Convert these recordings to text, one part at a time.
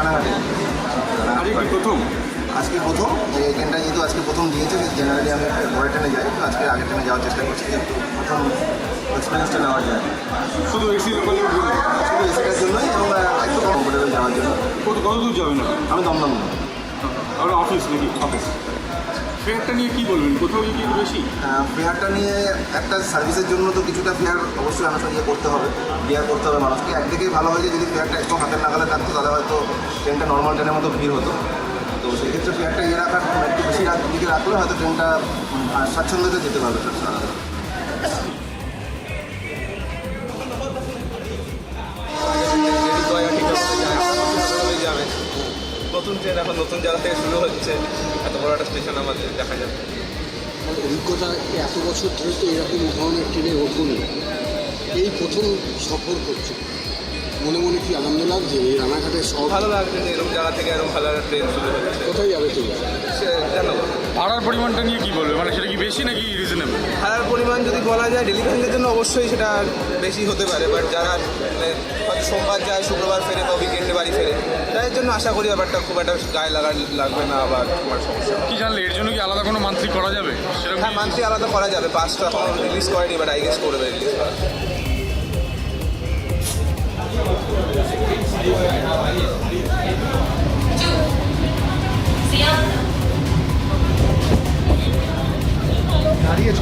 রানাঘাটে প্রথম? আজকে প্রথম যে ট্রেনটা যেহেতু আজকে প্রথম দিয়েছে জেনারেলি আমি পরের ট্রেনে যাই তো আজকে আগের ট্রেনে যাওয়ার চেষ্টা করছি প্রথম এক্সপিরিয়েন্সটা নেওয়া যায় শুধু এসি শুধু এসিটার জন্যই এবং একটু কমফোর্টেবল যাওয়ার জন্য। কত কত দূর যাবেন আমি দমদম। আর অফিস নাকি? অফিস ফেয়ারটা নিয়ে কি বলবেন? কোথাও কি বেশি ফেয়ারটা নিয়ে একটা সার্ভিসের জন্য তো কিছুটা ফেয়ার অবশ্যই আমাকে ইয়ে করতে হবে। বিয়ার করতে হবে মানুষকে। একদিকেই ভালো হয় যে যদি ফেয়ারটা একটু হাতের নাগালে থাকতো তাহলে হয়তো ট্রেনটা নর্মাল ট্রেনের মতো ভিড় হতো। তো সেক্ষেত্রে ফেয়ারটা ইয়ে রাখার একটু বেশি রাত দিকে রাখলে হয়তো ট্রেনটা স্বাচ্ছন্দ্যতে যেতে পারবে নতুন ট্রেন এখন নতুন জায়গা থেকে শুরু হচ্ছে। এত বড় একটা স্টেশন আমাদের দেখা যাবে। অভিজ্ঞতা এত বছর ধরে তো এরকম ধরনের ট্রেনে ওঠুনি এই প্রথম সফর করছে। মনে মনে কি আনন্দ লাগছে? এই রানাঘাটের সব ভালো লাগছে যে এরকম জায়গা থেকে এরকম ভালো একটা ট্রেন শুরু হচ্ছে। কোথায় যাবে তুমি? ভাড়ার পরিমাণটা নিয়ে কি বলবে? মানে সেটা কি বেশি নাকি রিজনেবল ভাড়ার পরিমাণ যদি বলা যায় ডেলিভারিদের জন্য অবশ্যই সেটা বেশি হতে পারে বাট যারা মানে হয়তো সোমবার যায় শুক্রবার ফেরে বা উইকেন্ডে বাড়ি ফেরে তাদের জন্য আশা করি ব্যাপারটা খুব একটা গায়ে লাগা লাগবে না আবার তোমার সমস্যা। কি জানলে এর জন্য কি আলাদা কোনো মান্থলি করা যাবে? সেরকম হ্যাঁ মান্থলি আলাদা করা যাবে। পাঁচটা এখন রিলিজ করেনি বাট আই গেস করবে রিলিজ করা। বেরিয়ে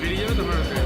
বেরিয়ে যাবে তারপরে